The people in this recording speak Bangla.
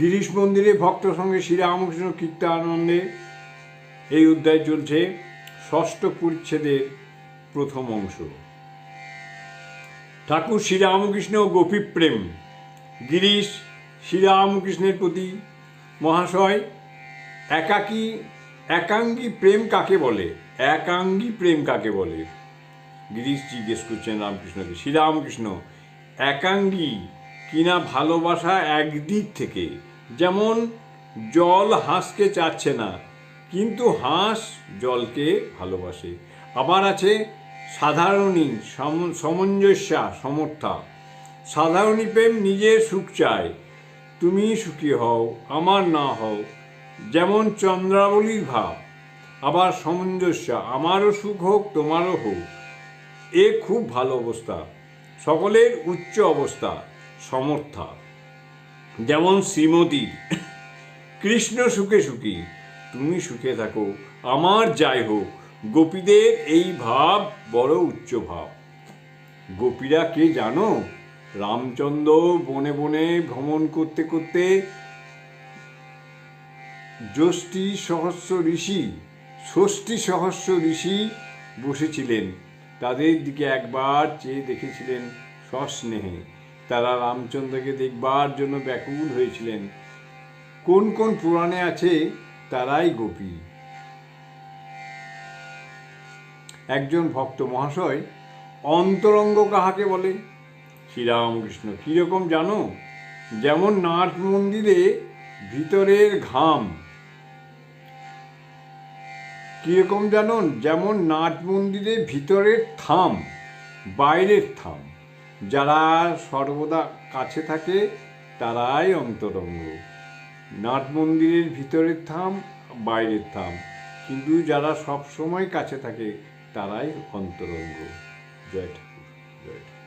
গিরিশ মন্দিরে ভক্ত সঙ্গে শ্রীরামকৃষ্ণ কীর্তানন্দে এই অধ্যায় চলছে ষষ্ঠ পরিচ্ছেদের প্রথম অংশ। ঠাকুর শ্রীরামকৃষ্ণ ও গোপী প্রেম গিরিশ শ্রীরামকৃষ্ণের প্রতি মহাশয় একাকী, একাঙ্গী প্রেম কাকে বলে? একাঙ্গী প্রেম কাকে বলে? গিরিশ জিজ্ঞেস করছেন রামকৃষ্ণকে, শ্রীরামকৃষ্ণ, একাঙ্গী কিনা ভালোবাসা একদিক থেকে। যেমন, জল হাঁসকে চাচ্ছে না, কিন্তু হাঁস জলকে ভালোবাসে। আবার আছে সাধারণী, সম- সামঞ্জস্যা, সমর্থা। সাধারণী প্রেম নিজের সুখ চায়, তুমি সুখী হও, আমার না হও। যেমন চন্দ্রাবলীর ভাব, আবার সামঞ্জস্য, আমারও সুখ হোক, তোমারও হোক। এ খুব ভালো অবস্থা। সকলের উচ্চ অবস্থা। সমর্থা। যেমন শ্রীমতী, কৃষ্ণ সুখে সুখী, তুমি সুখে থাকো, আমার যাই হোক, গোপীদের এই ভাব বড় উচ্চ ভাব। গোপীরা কে জানো? রামচন্দ্র বনে বনে ভ্রমণ করতে করতে জ্যৈষ্ঠী সহস্র ঋষি, ষষ্ঠী সহস্র ঋষি বসেছিলেন। তাদের দিকে একবার চেয়ে দেখেছিলেন সস্নেহে তারা রামচন্দ্রকে দেখবার জন্য ব্যাকুল হয়েছিলেন। কোন কোন পুরাণে আছে, তারাই গোপী একজন ভক্ত মহাশয় অন্তরঙ্গ কাহাকে বলে? শ্রীরামকৃষ্ণ, কীরকম জানো? যেমন নাট মন্দিরে ভিতরের ঘাম। কীরকম জানো? যেমন নাট মন্দিরে ভিতরের থাম, বাইরের থাম। যারা সর্বদা কাছে থাকে, তারাই অন্তরঙ্গ। নাট মন্দিরের ভিতরের থাম, বাইরের থাম। কিন্তু যারা সব সময় কাছে থাকে, তারাই অন্তরঙ্গ। জয় ঠাকুর জয় ঠাকুর।